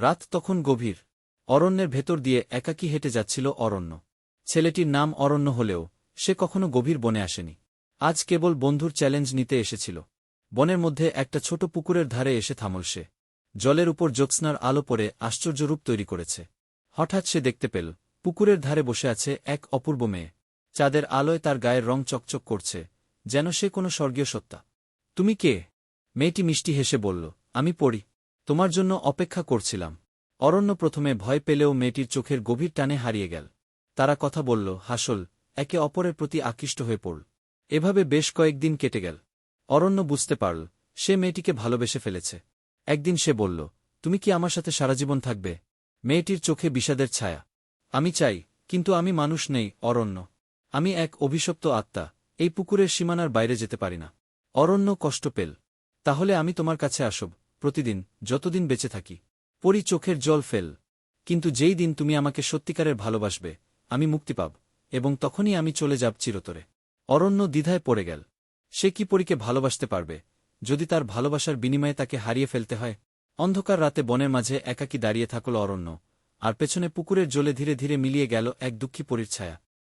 রাত তখন গভীর। অরণ্যের ভেতর দিয়ে একাকী হেঁটে যাচ্ছিল অরণ্য। ছেলেটির নাম অরণ্য হলেও সে কখনো গভীর বনে আসেনি। আজ কেবল বন্ধুর চ্যালেঞ্জ নিতে এসেছিল। বনের মধ্যে একটা ছোট পুকুরের ধারে এসে থামল সে। জলের উপর জ্যোৎস্নার আলো পড়ে আশ্চর্যরূপ তৈরি করেছে। হঠাৎ সে দেখতে পেল, পুকুরের ধারে বসে আছে এক অপূর্ব মেয়ে। চাঁদের আলোয় তার গায়ের রং চকচক করছে, যেন সে কোনো স্বর্গীয় সত্তা। তুমি কে? মেয়েটি মিষ্টি হেসে বলল, আমি পড়ি। তোমার জন্য অপেক্ষা করছিলাম। অরণ্য প্রথমে ভয় পেলেও মেয়েটির চোখের গভীর টানে হারিয়ে গেল। তারা কথা বলল, হাসল, একে অপরের প্রতি আকৃষ্ট হয়ে পড়ল। এভাবে বেশ কয়েকদিন কেটে গেল। অরণ্য বুঝতে পারল, সে মেয়েটিকে ভালোবেসে ফেলেছে। একদিন সে বলল, তুমি কি আমার সাথে সারাজীবন থাকবে? মেয়েটির চোখে বিষাদের ছায়া। আমি চাই, কিন্তু আমি মানুষ নেই, অরণ্য। আমি এক অভিশপ্ত আত্মা, এই পুকুরের সীমানার বাইরে যেতে পারি না। অরণ্য কষ্ট পেল। তাহলে আমি তোমার কাছে আসব। প্রতিদিন, যতদিন বেঁচে থাকি। পরি চোখের জল ফেল। কিন্তু যেই দিন তুমি আমাকে সত্যিকারের ভালোবাসবে, আমি মুক্তি পাব, এবং তখনই আমি চলে যাব চিরতরে। অরণ্য দ্বিধায় পড়ে গেল। সে কি পরীকে ভালোবাসতে পারবে? যদি তার ভালোবাসার বিনিময়ে তাকে হারিয়ে ফেলতে হয়? অন্ধকার রাতে বনের মাঝে একাকী দাঁড়িয়ে থাকল অরণ্য, আর পেছনে পুকুরের জলে ধীরে ধীরে মিলিয়ে গেল এক দুঃখী পরীর ছায়া।